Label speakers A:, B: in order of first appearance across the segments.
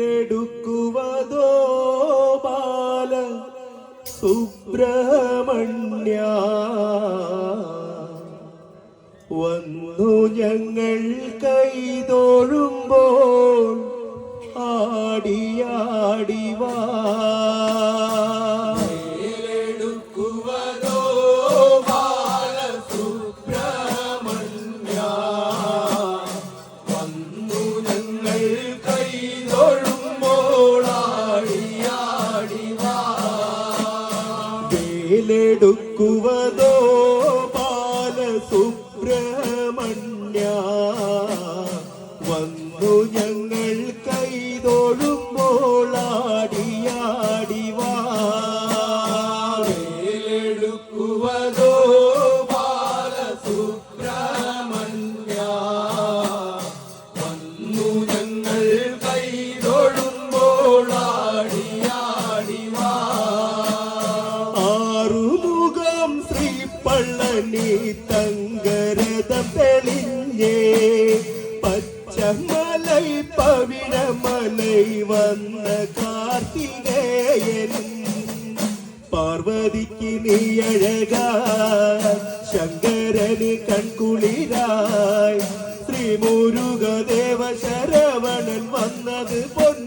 A: വേലെടുക്കുവതോ ബാല സുബ്രഹ്മണ്യ. വന്നു ഞങ്ങൾ കൈതോഴുമ്പോൾ ആടിയാടി വേലെടുക്കുവതോ ബാലസുബ്രഹ്മണ്യ തെളിഞ്ഞേ. പച്ചമലൈ പവിഴമലൈ വന്ന കാർത്തികേയൻ. പാർവതിക്ക് നീയഴക ശങ്കരന് കൺകുളിരായി. ശ്രീ മുരുകദേവ ശരവണൻ വന്നത് പൊന്നിതിയായി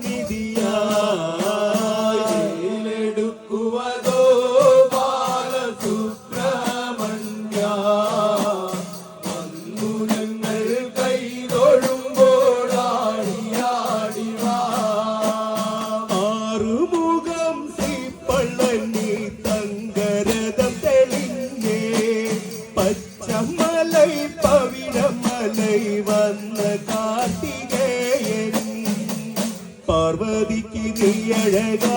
B: വന്ന
A: കാർത്തികേയൻ പാർവതിക്ക് നീയഴക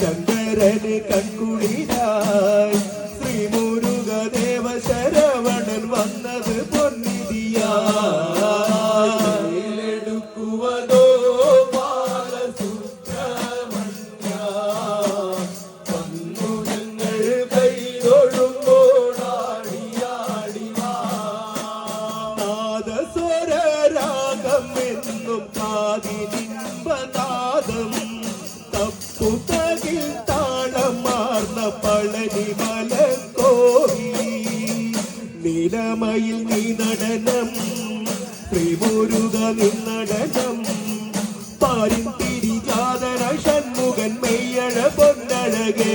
A: ശങ്കരന് കൺകുളിരായി കാതിനിമ്പനാദം തപ്പുതകിൽ താളമാർന്ന പളനി മലക്കോരി നിലമയിൽ നീ നടനം ശ്രീമുരുക നിന്നടനം പാരിൻ തിരിജാതന ഷൺമുഖൻ മെയ്യഴ പൊന്നഴകേ.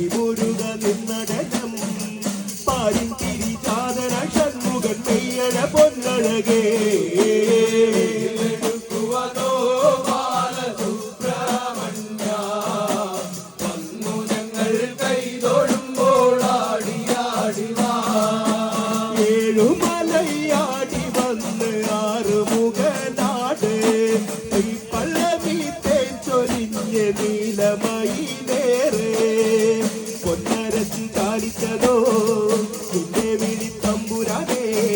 A: ശ്രീമുരുക നിന്നടകം പാരിൻ തിരിചാതന day.